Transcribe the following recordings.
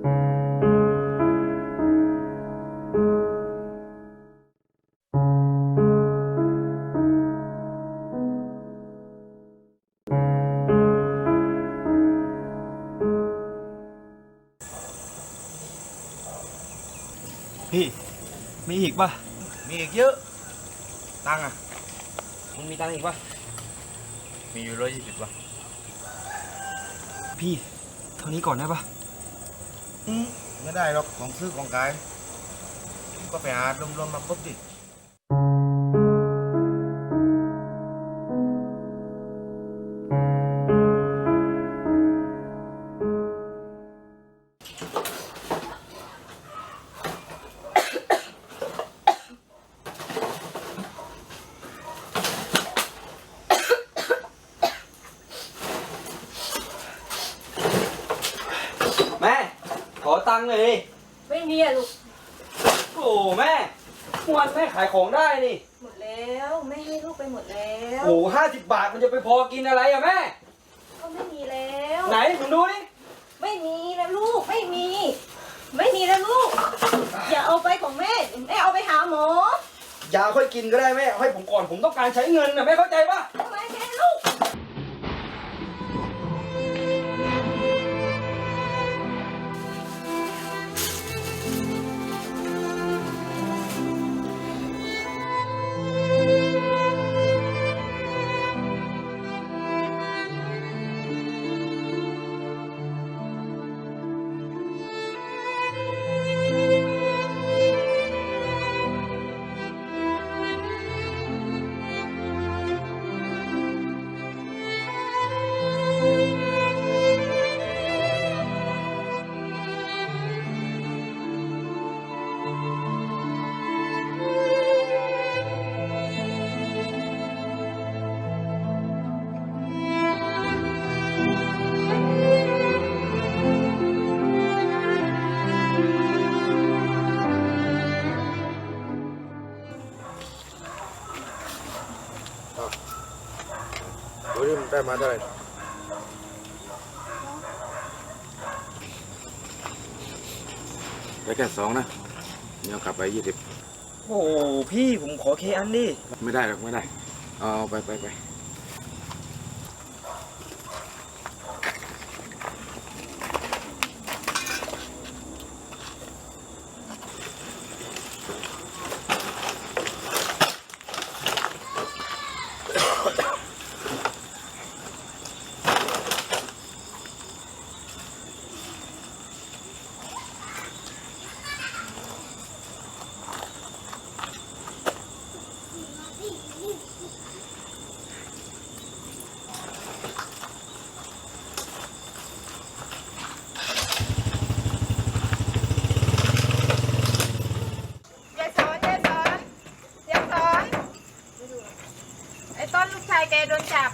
พี่ มีอีกปะมีอีกเยอะ ตังค์อะมึงมีตังค์อีกปะมีอยู่ร้อยยี่สิบวะพี่ เท่านี้ก่อนได้ปะ ไม่ได้หรอกของซื้อของขาย ก็ไปหารวมๆมาครบดิ ตังค์หน่อยดิไม่มีอะลูก โอ้แม่วันแม่ขายของได้นี่ หมดแล้วไม่ให้ลูกไปหมดแล้ว โอ้ห้าสิบบาทมันจะไปพอกินอะไรอะแม่ ก็ไม่มีแล้ว ไหนผมดูดิไม่มีนะลูกไม่มี ไม่มีนะลูก อย่าเอาไปของแม่แม่เอาไปหาหมอยาค่อยกินก็ได้แม่เอาให้ผมก่อนผมต้องการใช้เงินนะแม่เข้าใจป่ะทำไมแม่ ลูกดูดิมันได้มาเท่าไหร่ได้แค่สองนะยังขับไปยี่สิบโอ้พี่ผมขอเคอันดิไม่ได้หรอกไม่ได้ เอาไปไปไป ยายสอนยายสอนยายสอนไอ้ต้นลูกชายแกโดนจับ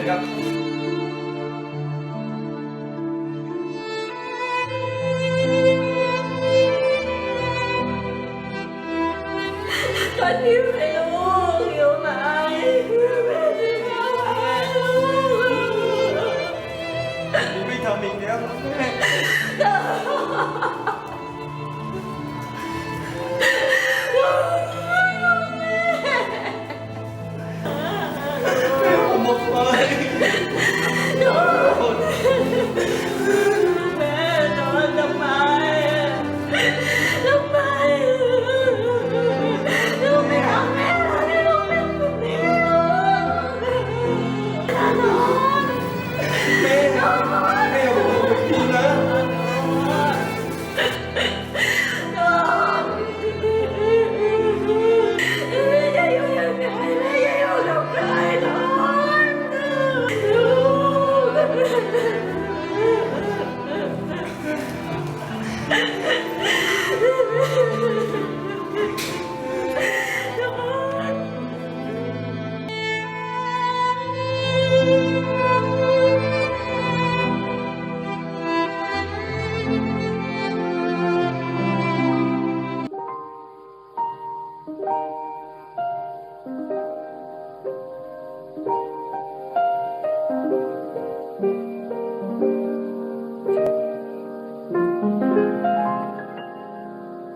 ญครับ